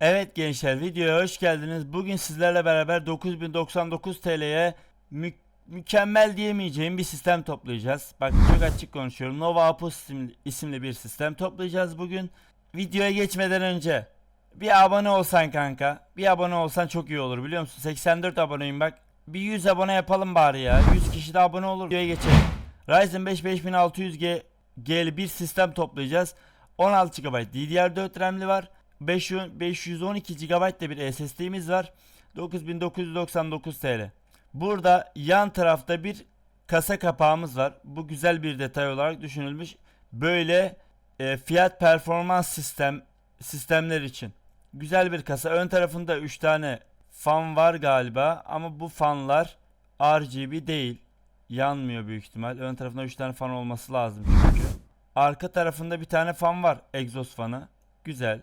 Evet gençler videoya hoş geldiniz. Bugün sizlerle beraber 9099 TL'ye mü- mükemmel diyemeyeceğim bir sistem toplayacağız. Bak çok açık konuşuyorum. Nova isimli, isimli bir sistem toplayacağız bugün. Videoya geçmeden önce bir abone olsan kanka. Bir abone olsan çok iyi olur biliyor musun? 84 aboneyim bak. Bir 100 abone yapalım bari ya. 100 kişi de abone olur. Videoya geçelim. Ryzen 5 5600G G'li bir sistem toplayacağız. 16 GB DDR4 RAM'li var. 500 512 GB bir SSD'miz var. 9999 TL. Burada yan tarafta bir kasa kapağımız var. Bu güzel bir detay olarak düşünülmüş. Böyle e, fiyat performans sistem sistemler için. Güzel bir kasa. Ön tarafında 3 tane fan var galiba ama bu fanlar RGB değil. Yanmıyor büyük ihtimal. Ön tarafında 3 tane fan olması lazım çünkü. Arka tarafında bir tane fan var. Egzoz fanı. Güzel.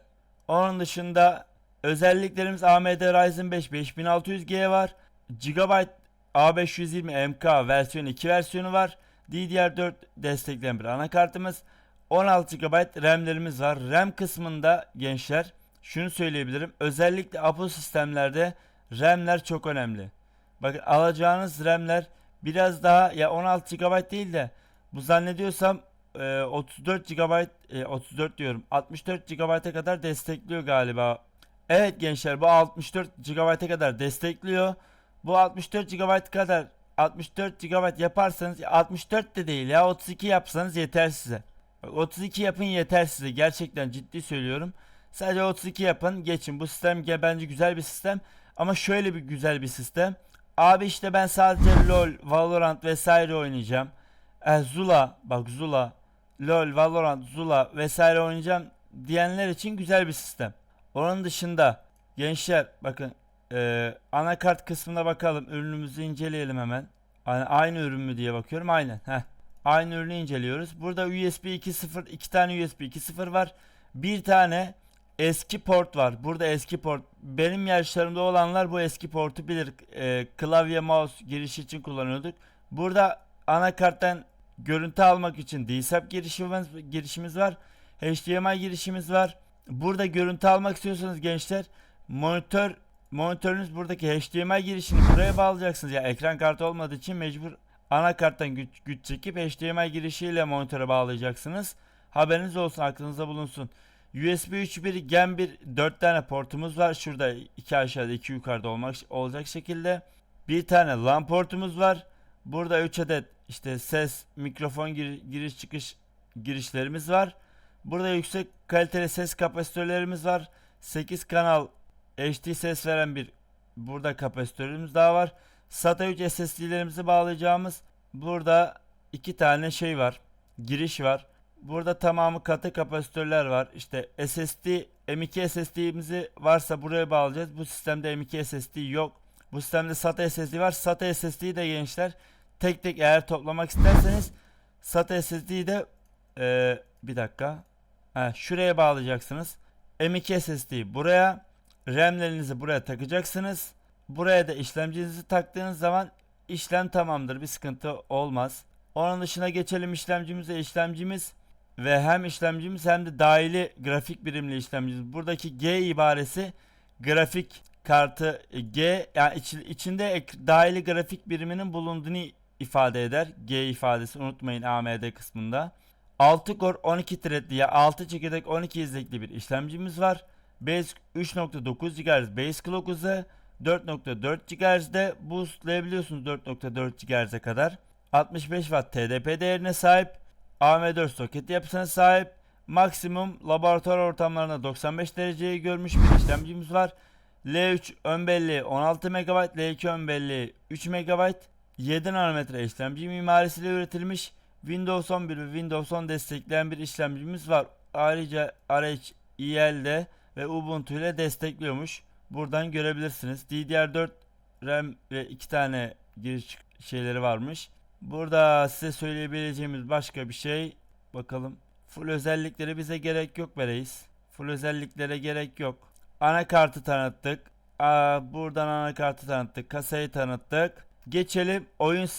Onun dışında özelliklerimiz AMD Ryzen 5 5600G var. Gigabyte A520 MK versiyon 2 versiyonu var. DDR4 destekleyen bir anakartımız. 16 GB RAM'lerimiz var. RAM kısmında gençler şunu söyleyebilirim. Özellikle Apple sistemlerde RAM'ler çok önemli. Bakın alacağınız RAM'ler biraz daha ya 16 GB değil de bu zannediyorsam e, 34 GB e, 34 diyorum 64 GB'a kadar destekliyor galiba. Evet gençler bu 64 GB'a kadar destekliyor. Bu 64 GB kadar 64 GB yaparsanız 64 de değil ya 32 yapsanız yeter size. Bak 32 yapın yeter size gerçekten ciddi söylüyorum. Sadece 32 yapın geçin bu sistem bence güzel bir sistem ama şöyle bir güzel bir sistem. Abi işte ben sadece LoL, Valorant vesaire oynayacağım. E, Zula bak Zula, LoL, Valorant, Zula vesaire oynayacağım diyenler için güzel bir sistem. Onun dışında gençler bakın e, anakart kısmına bakalım ürünümüzü inceleyelim hemen. Aynı, aynı ürün mü diye bakıyorum aynen. Heh. Aynı ürünü inceliyoruz. Burada USB 2.0 iki tane USB 2.0 var. Bir tane eski port var. Burada eski port. Benim yaşlarımda olanlar bu eski portu bilir. Ee, klavye mouse girişi için kullanıyorduk. Burada anakarttan görüntü almak için DSAP girişimiz, girişimiz var. HDMI girişimiz var. Burada görüntü almak istiyorsanız gençler monitör monitörünüz buradaki HDMI girişini buraya bağlayacaksınız. Ya ekran kartı olmadığı için mecbur anakarttan güç, güç çekip HDMI girişiyle monitöre bağlayacaksınız. Haberiniz olsun aklınızda bulunsun. USB 3.1 Gen 1 4 tane portumuz var. Şurada 2 aşağıda 2 yukarıda olmak olacak şekilde. Bir tane LAN portumuz var. Burada 3 adet işte ses, mikrofon gir- giriş çıkış girişlerimiz var. Burada yüksek kaliteli ses kapasitörlerimiz var. 8 kanal HD ses veren bir burada kapasitörümüz daha var. SATA 3 SSD'lerimizi bağlayacağımız burada iki tane şey var. Giriş var. Burada tamamı katı kapasitörler var. İşte SSD M2 SSD'mizi varsa buraya bağlayacağız. Bu sistemde M2 SSD yok. Bu sistemde SATA SSD var. SATA SSD'yi de gençler tek tek eğer toplamak isterseniz SATA SSD'yi de eee, bir dakika. Ha, şuraya bağlayacaksınız. M2 SSD buraya RAM'lerinizi buraya takacaksınız. Buraya da işlemcinizi taktığınız zaman işlem tamamdır. Bir sıkıntı olmaz. Onun dışına geçelim işlemcimize. İşlemcimiz ve hem işlemcimiz hem de dahili grafik birimli işlemcimiz. Buradaki G ibaresi grafik kartı e, G yani iç- içinde ek- dahili grafik biriminin bulunduğunu ifade eder. G ifadesi unutmayın AMD kısmında. 6 core 12 threadli ya 6 çekirdek 12 izlekli bir işlemcimiz var. Base 3.9 GHz base clock hızı 4.4 GHz'de boostlayabiliyorsunuz 4.4 GHz'e kadar. 65 Watt TDP değerine sahip. AM4 soket yapısına sahip. Maksimum laboratuvar ortamlarında 95 dereceyi görmüş bir işlemcimiz var. L3 ön belleği 16 MB, L2 ön belleği 3 MB. 7 nanometre işlemci mimarisiyle üretilmiş. Windows 11 ve Windows 10 destekleyen bir işlemcimiz var. Ayrıca RH IL'de ve Ubuntu ile destekliyormuş. Buradan görebilirsiniz. DDR4 RAM ve iki tane giriş şeyleri varmış. Burada size söyleyebileceğimiz başka bir şey bakalım. Full özellikleri bize gerek yok be. Full özelliklere gerek yok. Anakartı tanıttık. Aa, buradan anakartı tanıttık. Kasayı tanıttık. Geçelim oyun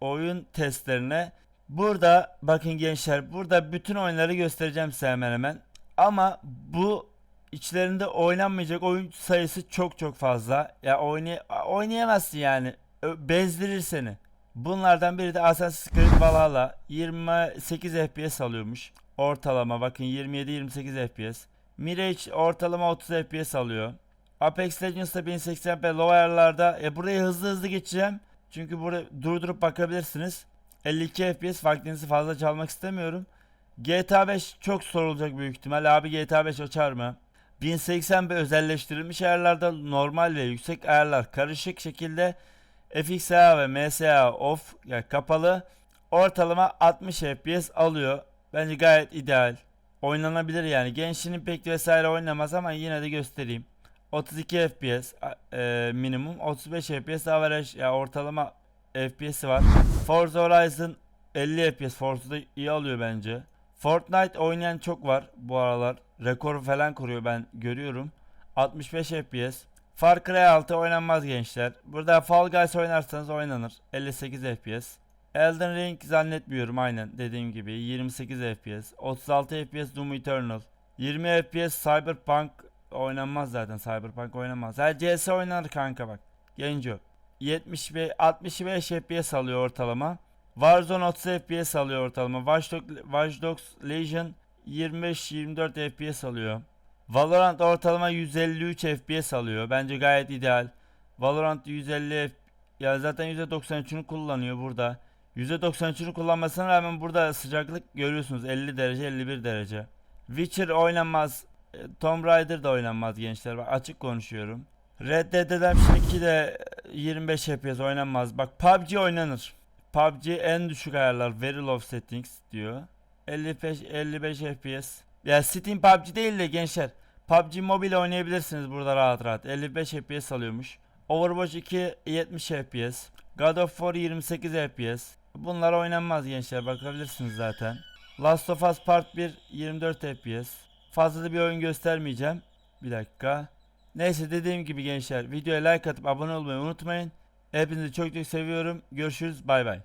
oyun testlerine. Burada bakın gençler burada bütün oyunları göstereceğim size hemen hemen. Ama bu içlerinde oynanmayacak oyun sayısı çok çok fazla. Ya oynay oynayamazsın yani. Bezdirir seni. Bunlardan biri de Assassin's Creed Valhalla 28 FPS alıyormuş. Ortalama bakın 27-28 FPS. Mirage ortalama 30 FPS alıyor. Apex Legends'da 1080p low ayarlarda. E burayı hızlı hızlı geçeceğim. Çünkü burada durdurup bakabilirsiniz. 52 FPS vaktinizi fazla çalmak istemiyorum. GTA 5 çok sorulacak büyük ihtimal. Abi GTA 5 açar mı? 1080p özelleştirilmiş ayarlarda normal ve yüksek ayarlar karışık şekilde FXA ve MSA off yani kapalı ortalama 60 FPS alıyor. Bence gayet ideal. Oynanabilir yani. Gençliğin pek vesaire oynamaz ama yine de göstereyim. 32 FPS e, minimum 35 FPS average ya ortalama FPS'i var. Forza Horizon 50 FPS Forza'da iyi alıyor bence. Fortnite oynayan çok var bu aralar. Rekor falan kuruyor ben görüyorum. 65 FPS. Far Cry 6 oynanmaz gençler. Burada Fall Guys oynarsanız oynanır. 58 FPS. Elden Ring zannetmiyorum aynen dediğim gibi 28 FPS. 36 FPS Doom Eternal. 20 FPS Cyberpunk oynanmaz zaten Cyberpunk oynanmaz. Ha CS oynanır kanka bak. Genco. 75 65 FPS alıyor ortalama. Warzone 30 FPS alıyor ortalama. Watch Dogs, Watch Dogs Legion 25-24 FPS alıyor. Valorant ortalama 153 FPS alıyor. Bence gayet ideal. Valorant 150 F- ya zaten %93'ünü kullanıyor burada. %93'ünü kullanmasına rağmen burada sıcaklık görüyorsunuz 50 derece 51 derece. Witcher oynanmaz. E, Tomb Raider da oynanmaz gençler. Bak açık konuşuyorum. Red Dead Redemption 2 de e, 25 FPS oynanmaz. Bak PUBG oynanır. PUBG en düşük ayarlar very low settings diyor. 55 55 FPS. Ya Steam PUBG değil de gençler. PUBG Mobile oynayabilirsiniz burada rahat rahat. 55 FPS alıyormuş. Overwatch 2 70 FPS. God of War 28 FPS. Bunlar oynanmaz gençler bakabilirsiniz zaten. Last of Us Part 1 24 FPS. Fazla da bir oyun göstermeyeceğim. Bir dakika. Neyse dediğim gibi gençler videoya like atıp abone olmayı unutmayın. Hepinizi çok çok seviyorum. Görüşürüz. Bay bay.